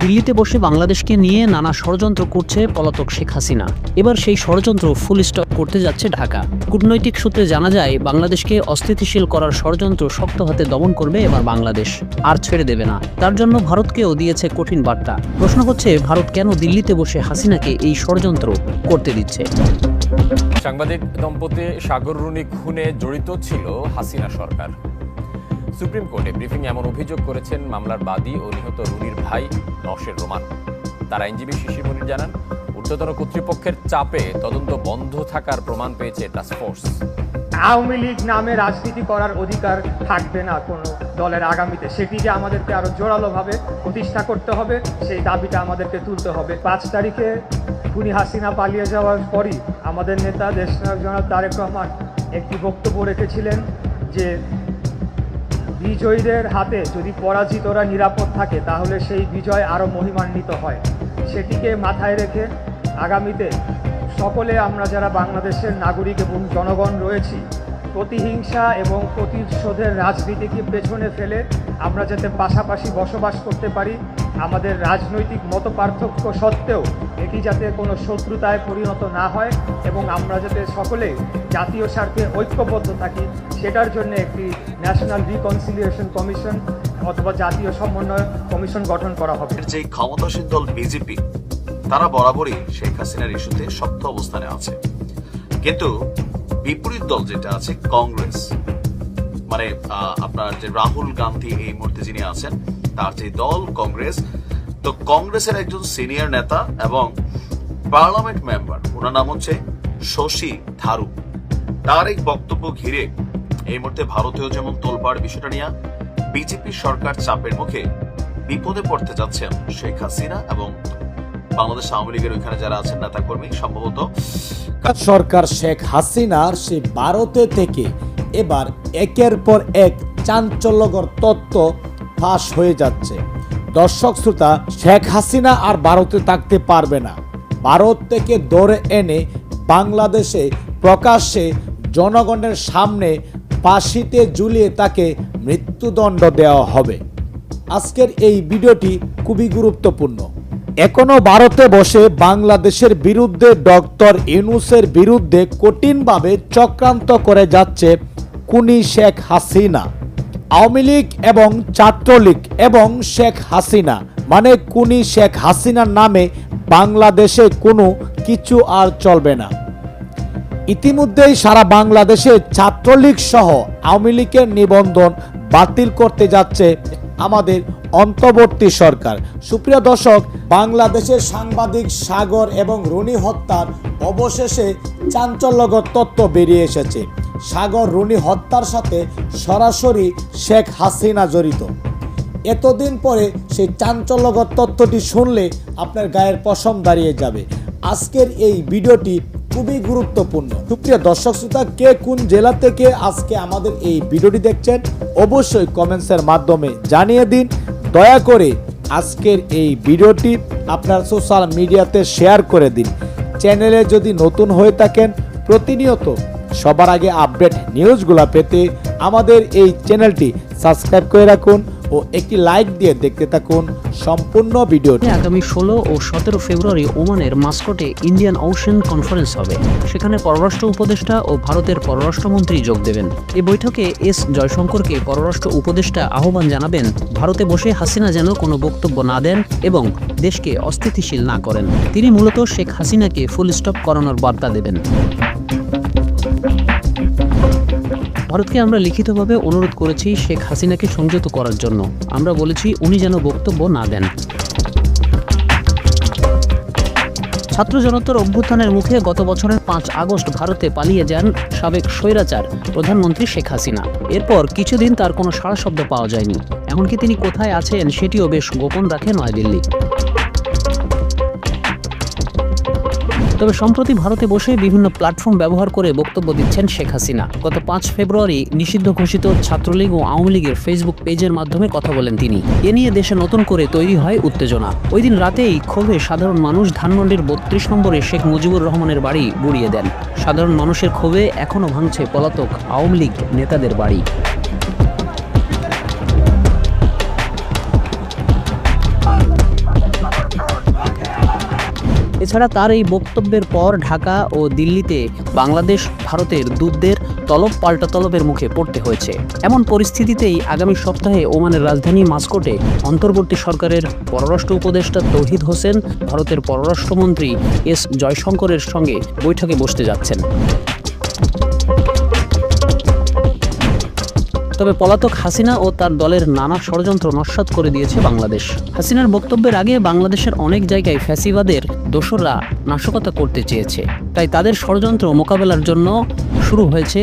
দিল্লিতে বসে বাংলাদেশকে নিয়ে নানা ষড়যন্ত্র করছে পলাতক শেখ হাসিনা। এবার সেই ষড়যন্ত্র ফুল স্টপ করতে যাচ্ছে ঢাকা। কূটনৈতিক সূত্রে জানা যায়, বাংলাদেশকে অস্থিতিশীল করার ষড়যন্ত্র শক্ত হাতে দমন করবে এবার বাংলাদেশ। আর ছেড়ে দেবে না। তার জন্য ভারতকেও দিয়েছে কঠিন বার্তা। প্রশ্ন হচ্ছে, ভারত কেন দিল্লিতে বসে হাসিনাকে এই ষড়যন্ত্র করতে দিচ্ছে? সাংবাদিক দম্পতি সাগর রুনি খুনে জড়িত ছিল হাসিনা সরকার। সুপ্রিম কোর্টে ব্রিফিং এমন অভিযোগ করেছেন মামলার বাদী ও নিহত রুনির ভাই নশের রোমান। তার আইনজীবী শিশির মনির জানান, ঊর্ধ্বতন কর্তৃপক্ষের চাপে তদন্ত বন্ধ থাকার প্রমাণ পেয়েছে টাস্কফোর্স আওয়ামী লীগ নামে রাজনীতি করার অধিকার থাকবে না কোনো দলের আগামীতে। সেটি যে আমাদেরকে আরও জোরালোভাবে প্রতিষ্ঠা করতে হবে, সেই দাবিটা আমাদেরকে তুলতে হবে। পাঁচ তারিখে খুনি হাসিনা পালিয়ে যাওয়ার পরই আমাদের নেতা দেশনায়ক জনাব তারেক রহমান একটি বক্তব্য রেখেছিলেন যে বিজয়ীদের হাতে যদি পরাজিতরা নিরাপদ থাকে, তাহলে সেই বিজয় আরও মহিমান্বিত হয়। সেটিকে মাথায় রেখে আগামীতে সকলে আমরা যারা বাংলাদেশের নাগরিক এবং জনগণ রয়েছি, প্রতিহিংসা এবং প্রতিশোধের রাজনীতিকে পেছনে ফেলে আমরা যাতে পাশাপাশি বসবাস করতে পারি আমাদের রাজনৈতিক মত পার্থক্য সত্ত্বেও এটি যাতে কোনো শত্রুতায় পরিণত না হয় এবং আমরা যাতে সকলে জাতীয় স্বার্থে ঐক্যবদ্ধ থাকি, সেটার জন্য একটি ন্যাশনাল রিকনসিলিয়েশন কমিশন অথবা জাতীয় সমন্বয় কমিশন গঠন করা হবে। যে ক্ষমতাসীন দল বিজেপি, তারা বরাবরই শেখ হাসিনার ইস্যুতে শক্ত অবস্থানে আছে। কিন্তু বিপরীত দল যেটা আছে, কংগ্রেস মানে আপনার যে রাহুল গান্ধী এই মুহূর্তে যিনি আছেন তার যে দল, কংগ্রেস। তো কংগ্রেসের একজন সিনিয়র নেতা এবং পার্লামেন্ট মেম্বার, ওনার নাম হচ্ছে শশী থারু। তার এই বক্তব্য ঘিরে এই মুহূর্তে ভারতীয় যেমন তোলপাড় বিষয়টা নিয়ে বিজেপি সরকার চাপের মুখে বিপদে পড়তে যাচ্ছেন শেখ হাসিনা এবং বাংলাদেশ আওয়ামী লীগের ওইখানে যারা আছেন নেতাকর্মী, সম্ভবত সরকার শেখ হাসিনার সেই ভারতে থেকে এবার একের পর এক চাঞ্চল্যকর তত্ত্ব ফাঁস হয়ে যাচ্ছে। দর্শক শ্রোতা, শেখ হাসিনা আর ভারতে থাকতে পারবে না। ভারত থেকে ধরে এনে বাংলাদেশে প্রকাশ্যে জনগণের সামনে ফাঁসিতে ঝুলিয়ে তাকে মৃত্যুদণ্ড দেওয়া হবে। আজকের এই ভিডিওটি খুবই গুরুত্বপূর্ণ। এখনও ভারতে বসে বাংলাদেশের বিরুদ্ধে ডক্টর ইউনুসের বিরুদ্ধে কঠিনভাবে চক্রান্ত করে যাচ্ছে কুনি শেখ হাসিনা। আওয়ামী লীগ এবং ছাত্রলীগ এবং শেখ হাসিনা। মানে কুনি শেখ হাসিনার নামে বাংলাদেশে কোনো কিছু আর চলবে না। ইতিমধ্যেই সারা বাংলাদেশে ছাত্রলীগ সহ আওয়ামী লীগের নিবন্ধন বাতিল করতে যাচ্ছে আমাদের অন্তর্বর্তী সরকার। সুপ্রিয় দর্শক, বাংলাদেশের সাংবাদিক সাগর এবং রুনি হত্যার অবশেষে চাঞ্চল্যকর তথ্য বেরিয়ে এসেছে। সাগর রুনি হত্যার সাথে সরাসরি শেখ হাসিনা জড়িত। এতদিন পরে সেই চাঞ্চল্যকর তথ্যটি শুনলে আপনার গায়ের পশম দাঁড়িয়ে যাবে। আজকের এই ভিডিওটি খুবই গুরুত্বপূর্ণ। সুপ্রিয় দর্শক শ্রোতা, কে কোন জেলা থেকে আজকে আমাদের এই ভিডিওটি দেখছেন, অবশ্যই কমেন্টসের মাধ্যমে জানিয়ে দিন। দয়া করে আজকের এই ভিডিওটি আপনার সোশ্যাল মিডিয়াতে শেয়ার করে দিন। চ্যানেলে যদি নতুন হয়ে থাকেন, প্রতিনিয়ত সবার আগে আপডেট নিউজগুলো পেতে আমাদের এই চ্যানেলটি সাবস্ক্রাইব করে রাখুন ও একটি লাইক দিয়ে দেখতে থাকুন সম্পূর্ণ ভিডিওটি। আগামী ষোলো ও সতেরো ফেব্রুয়ারি ওমানের মাস্কটে ইন্ডিয়ান ওশান কনফারেন্স হবে। সেখানে পররাষ্ট্র উপদেষ্টা ও ভারতের পররাষ্ট্রমন্ত্রী যোগ দেবেন। এই বৈঠকে এস জয়শঙ্করকে পররাষ্ট্র উপদেষ্টা আহ্বান জানাবেন। ভারতে বসে হাসিনা যেন কোনো বক্তব্য না দেন এবং দেশকে অস্থিতিশীল না করেন। তিনি মূলত শেখ হাসিনাকে ফুল স্টপ করানোর বার্তা দেবেন। ভারতকে আমরা লিখিতভাবে অনুরোধ করেছি শেখ হাসিনাকে সংযত করার জন্য। আমরা বলেছি উনি যেন বক্তব্য না দেন। ছাত্র জনতার অভ্যুত্থানের মুখে গত বছরের পাঁচ আগস্ট ভারতে পালিয়ে যান সাবেক স্বৈরাচার প্রধানমন্ত্রী শেখ হাসিনা। এরপর কিছুদিন তার কোনো সাড়া শব্দ পাওয়া যায়নি। এমনকি তিনি কোথায় আছেন সেটিও বেশ গোপন রাখে নয়াদিল্লি। তবে সম্প্রতি ভারতে বসে বিভিন্ন প্ল্যাটফর্ম ব্যবহার করে বক্তব্য দিচ্ছেন শেখ হাসিনা। গত পাঁচ ফেব্রুয়ারি নিষিদ্ধ ঘোষিত ছাত্রলীগ ও আওয়ামী লীগের ফেসবুক পেজের মাধ্যমে কথা বলেন তিনি। এ নিয়ে দেশে নতুন করে তৈরি হয় উত্তেজনা। ওই দিন রাতেই ক্ষোভে সাধারণ মানুষ ধানমন্ডির বত্রিশ নম্বরে শেখ মুজিবুর রহমানের বাড়ি গুড়িয়ে দেন। সাধারণ মানুষের ক্ষোভে এখনও ভাঙছে পলাতক আওয়ামী লীগ নেতাদের বাড়ি। এছাড়া তার এই বক্তব্যের পর ঢাকা ও দিল্লিতে বাংলাদেশ, ভারতের দূতদের তলব পাল্টা তলবের মুখে পড়তে হয়েছে। এমন পরিস্থিতিতেই আগামী সপ্তাহে ওমানের রাজধানী মাস্কোটে অন্তর্বর্তী সরকারের পররাষ্ট্র উপদেষ্টা তৌহিদ হোসেন, ভারতের পররাষ্ট্রমন্ত্রী এস জয়শঙ্করের সঙ্গে বৈঠকে বসতে যাচ্ছেন। তবে পলাতক হাসিনা ও তার দলের নানা ষড়যন্ত্র নস্বাত করে দিয়েছে বাংলাদেশ। হাসিনার বক্তব্যের আগে বাংলাদেশের অনেক জায়গায় ফ্যাসিবাদের দোসররা নাশকতা করতে চেয়েছে। তাই তাদের ষড়যন্ত্র মোকাবেলার জন্য শুরু হয়েছে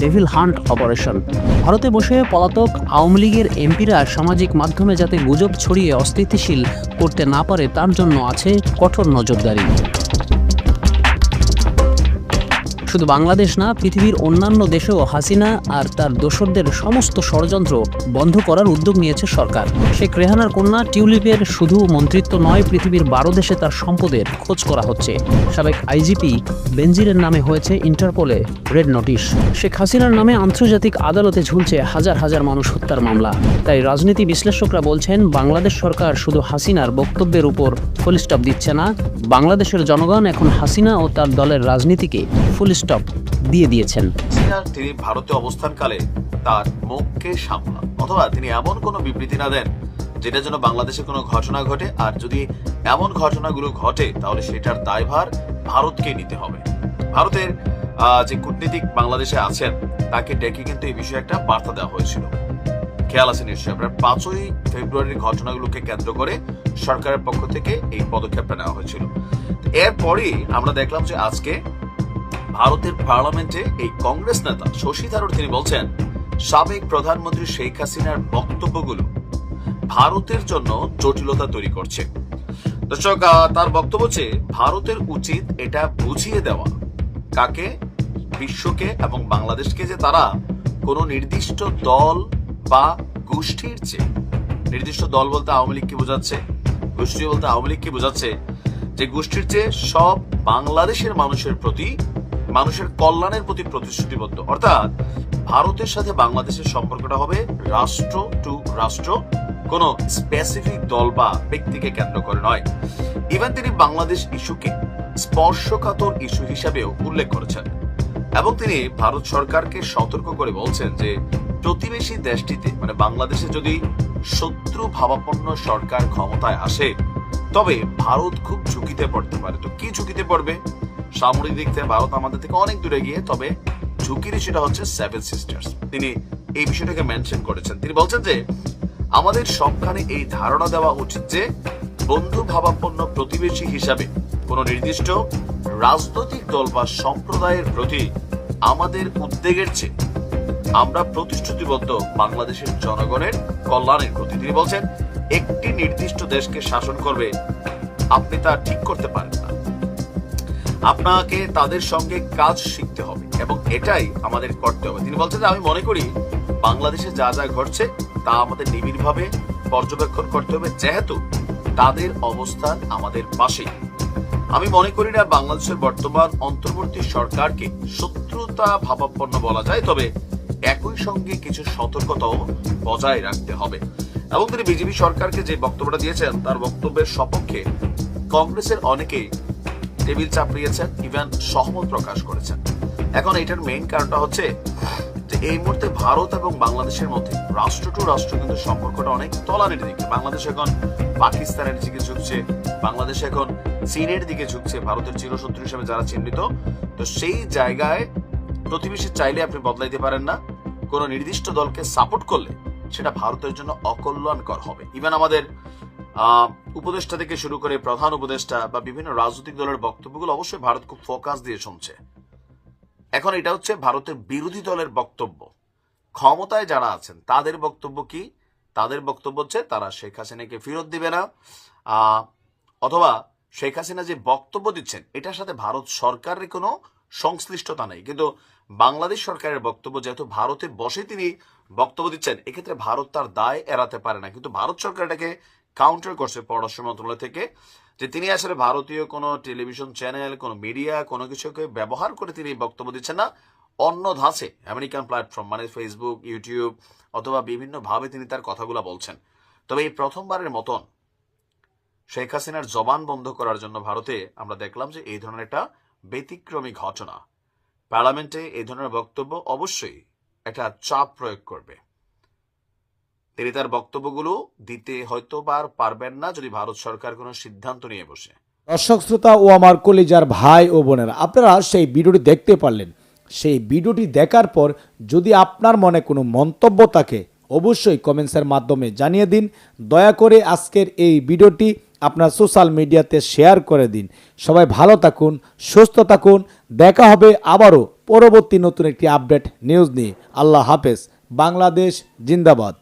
ডেভিল হান্ট অপারেশন। ভারতে বসে পলাতক আওয়ামী লীগের এমপিরা সামাজিক মাধ্যমে যাতে গুজব ছড়িয়ে অস্থিতিশীল করতে না পারে, তার জন্য আছে কঠোর নজরদারি। শুধু বাংলাদেশ না, পৃথিবীর অন্যান্য দেশেও হাসিনা আর তার দোসরদের সমস্ত ষড়যন্ত্র বন্ধ করার উদ্যোগ নিয়েছে সরকার। শেখ রেহানার কন্যা টিউলিপের শুধু মন্ত্রিত্ব নয়, পৃথিবীর বারো দেশে তার সম্পদের খোঁজ করা হচ্ছে। সাবেক আইজিপি বেনজিরের নামে হয়েছে ইন্টারপোলে রেড নোটিশ। শেখ হাসিনার নামে আন্তর্জাতিক আদালতে ঝুলছে হাজার হাজার মানুষ হত্যার মামলা। তাই রাজনীতি বিশ্লেষকরা বলছেন, বাংলাদেশ সরকার শুধু হাসিনার বক্তব্যের উপর ফুল স্টপ দিচ্ছে না। বাংলাদেশের জনগণ এখন হাসিনা ও তার দলের রাজনীতিকে ফুল স্টপ দিয়ে দিয়েছেন। তিনি ভারতে অবস্থানকালে তার মুখকে সামলান, অথবা তিনি এমন কোনো বিবৃতি না দেন যেটা যেন বাংলাদেশে কোনো ঘটনা ঘটে, আর যদি এমন ঘটনাগুলো ঘটে, তাহলে সেটার দায়ভার ভারতকে নিতে হবে। ভারতের যে কূটনীতিক বাংলাদেশে আছেন, তাকে ডেকে কিন্তু এই বিষয়ে একটা বার্তা দেওয়া হয়েছিল। খেয়াল আছে নিশ্চয়ই আপনার পাঁচই ফেব্রুয়ারির ঘটনাগুলোকে কেন্দ্র করে সরকারের পক্ষ থেকে এই পদক্ষেপটা নেওয়া হয়েছিল। এরপরই আমরা দেখলাম যে আজকে ভারতের পার্লামেন্টে এই কংগ্রেস নেতা শশী থারুর তিনি বলছেন, সাবেক প্রধানমন্ত্রী শেখ হাসিনার বক্তব্যগুলো ভারতের জন্য জটিলতা তৈরি করছে। দর্শক তার বক্তব্য হচ্ছে, ভারতের উচিত এটা বুঝিয়ে দেওয়া। কাকে? বিশ্বকে এবং বাংলাদেশকে যে তারা কোনো নির্দিষ্ট দল বা গোষ্ঠীর চেয়ে, নির্দিষ্ট দল বলতে আওয়ামী লীগকে বোঝাচ্ছে, গোষ্ঠী বলতে আওয়ামী লীগকে বোঝাচ্ছে, যে গোষ্ঠীর চেয়ে সব বাংলাদেশের মানুষের প্রতি মানুষের কল্যাণের প্রতি প্রতিশ্রুতিবদ্ধ। অর্থাৎ ভারতের সাথে বাংলাদেশের সম্পর্কটা হবে রাষ্ট্র টু রাষ্ট্র। কোন স্পেসিফিক দল বা ব্যক্তিকে কেন্দ্র করে নয়। ইভেন তিনি বাংলাদেশ ইস্যুকে স্পর্শকাতর ইস্যু হিসাবেও উল্লেখ করেছেন। এবং তিনি ভারত সরকারকে সতর্ক করে বলছেন যে, প্রতিবেশী দেশটিতে মানে বাংলাদেশে যদি শত্রু ভাবাপন্ন সরকার ক্ষমতায় আসে, তবে ভারত খুব ঝুঁকিতে পড়তে পারে। তো কি ঝুঁকিতে পড়বে? সামরিক দিক থেকে ভারত আমাদের থেকে অনেক দূরে গিয়ে, তবে ঝুঁকির সেটা হচ্ছে সেভেন সিস্টার্স তিনি এই বিষয়টাকে মেনশন করেছেন। তিনি বলছেন যে, আমাদের সবখানে এই ধারণা দেওয়া উচিত যে, বন্ধু ভাবাপন্ন প্রতিবেশী হিসাবে কোন নির্দিষ্ট রাজনৈতিক দল বা সম্প্রদায়ের প্রতি আমাদের উদ্বেগের চেয়ে আমরা প্রতিশ্রুতিবদ্ধ বাংলাদেশের জনগণের কল্যাণের প্রতি। তিনি বলছেন, একটি নির্দিষ্ট দেশকে শাসন করবে, আপনি তা ঠিক করতে পারেন না। আপনাকে তাদের সঙ্গে কাজ শিখতে হবে এবং এটাই আমাদের করতে হবে তিনি বলছেন যে, আমি মনে করি বাংলাদেশে যা যা ঘটছে তা আমাদের নিবিড়ভাবে পর্যবেক্ষণ করতে হবে, যেহেতু তাদের অবস্থান আমাদের পাশেই। আমি মনে করি না বাংলাদেশের বর্তমান অন্তর্বর্তী সরকারকে শত্রুতা ভাবাপন্ন বলা যায়, তবে একই সঙ্গে কিছু সতর্কতাও বজায় রাখতে হবে। এবং তিনি বিজেপি সরকারকে যে বক্তব্যটা দিয়েছেন, তার বক্তব্যের সপক্ষে কংগ্রেসের অনেকেই টেবিল চাপড়িয়েছেন ইভেন সহমত প্রকাশ করেছেন। এখন এটার মেইন কারণটা হচ্ছে যে এই মুহূর্তে ভারত এবং বাংলাদেশের মধ্যে রাষ্ট্র টু রাষ্ট্র কিন্তু সম্পর্কটা অনেক তলানির দিকে। বাংলাদেশ এখন পাকিস্তানের দিকে ঝুঁকছে, বাংলাদেশ এখন চীনের দিকে ঝুঁকছে, ভারতের চিরশত্রু হিসেবে যারা চিহ্নিত। তো সেই জায়গায় প্রতিবেশী চাইলে আপনি বদলাইতে পারেন না। কোন নির্দিষ্ট দলকে সাপোর্ট করলে সেটা ভারতের জন্য অকল্যাণকর হবে। ইভেন, আমাদের উপদেষ্টা থেকে শুরু করে প্রধান উপদেষ্টা বা বিভিন্ন রাজনৈতিক দলের বক্তব্যগুলো অবশ্যই ভারত খুব ফোকাস দিয়ে শুনছে। এখন এটা হচ্ছে ভারতের বিরোধী দলের বক্তব্য। ক্ষমতায় যারা আছেন, তাদের বক্তব্য কি? তাদের বক্তব্য হচ্ছে, তারা শেখ হাসিনাকে ফেরত দিবে না। অথবা শেখ হাসিনা যে বক্তব্য দিচ্ছেন, এটার সাথে ভারত সরকারের কোনো সংশ্লিষ্টতা নেই। কিন্তু বাংলাদেশ সরকারের বক্তব্য, যেহেতু ভারতে বসে তিনি বক্তব্য দিচ্ছেন, এক্ষেত্রে ভারত তার দায় এড়াতে পারে না। কিন্তু ভারত সরকার এটাকে কাউন্টার করছে পররাষ্ট্র মন্ত্রণালয় থেকে, যে তিনি আসলে ভারতীয় কোনো টেলিভিশন চ্যানেল, কোনো মিডিয়া, কোনো কিছুকে ব্যবহার করে তিনি বক্তব্য দিচ্ছেন না। অন্য ধাঁচে, আমেরিকান প্ল্যাটফর্ম মানে ফেসবুক ইউটিউব অথবা বিভিন্নভাবে তিনি তার কথাগুলো বলছেন। তবে এই প্রথমবারের মতন শেখ হাসিনার জবান বন্ধ করার জন্য ভারতে আমরা দেখলাম যে এই ধরনের একটা ব্যতিক্রমী ঘটনা। পার্লামেন্টে এই ধরনের বক্তব্য অবশ্যই একটা চাপ প্রয়োগ করবে। তিনি তার বক্তব্যগুলো দিতে হয়তো বা আর পারবেন না যদি ভারত সরকার কোনো সিদ্ধান্ত নিয়ে বসে। দর্শক, শ্রোতা ও আমার কলিজার ভাই ও বোনেরা, আপনারা সেই ভিডিওটি দেখতে পারলেন। সেই ভিডিওটি দেখার পর যদি আপনার মনে কোনো মন্তব্য থাকে, অবশ্যই কমেন্টসের মাধ্যমে জানিয়ে দিন। দয়া করে আজকের এই ভিডিওটি আপনার সোশ্যাল মিডিয়াতে শেয়ার করে দিন। সবাই ভালো থাকুন, সুস্থ থাকুন। দেখা হবে আবারও পরবর্তী নতুন একটি আপডেট নিউজ নিয়ে। আল্লাহ হাফেজ। বাংলাদেশ জিন্দাবাদ।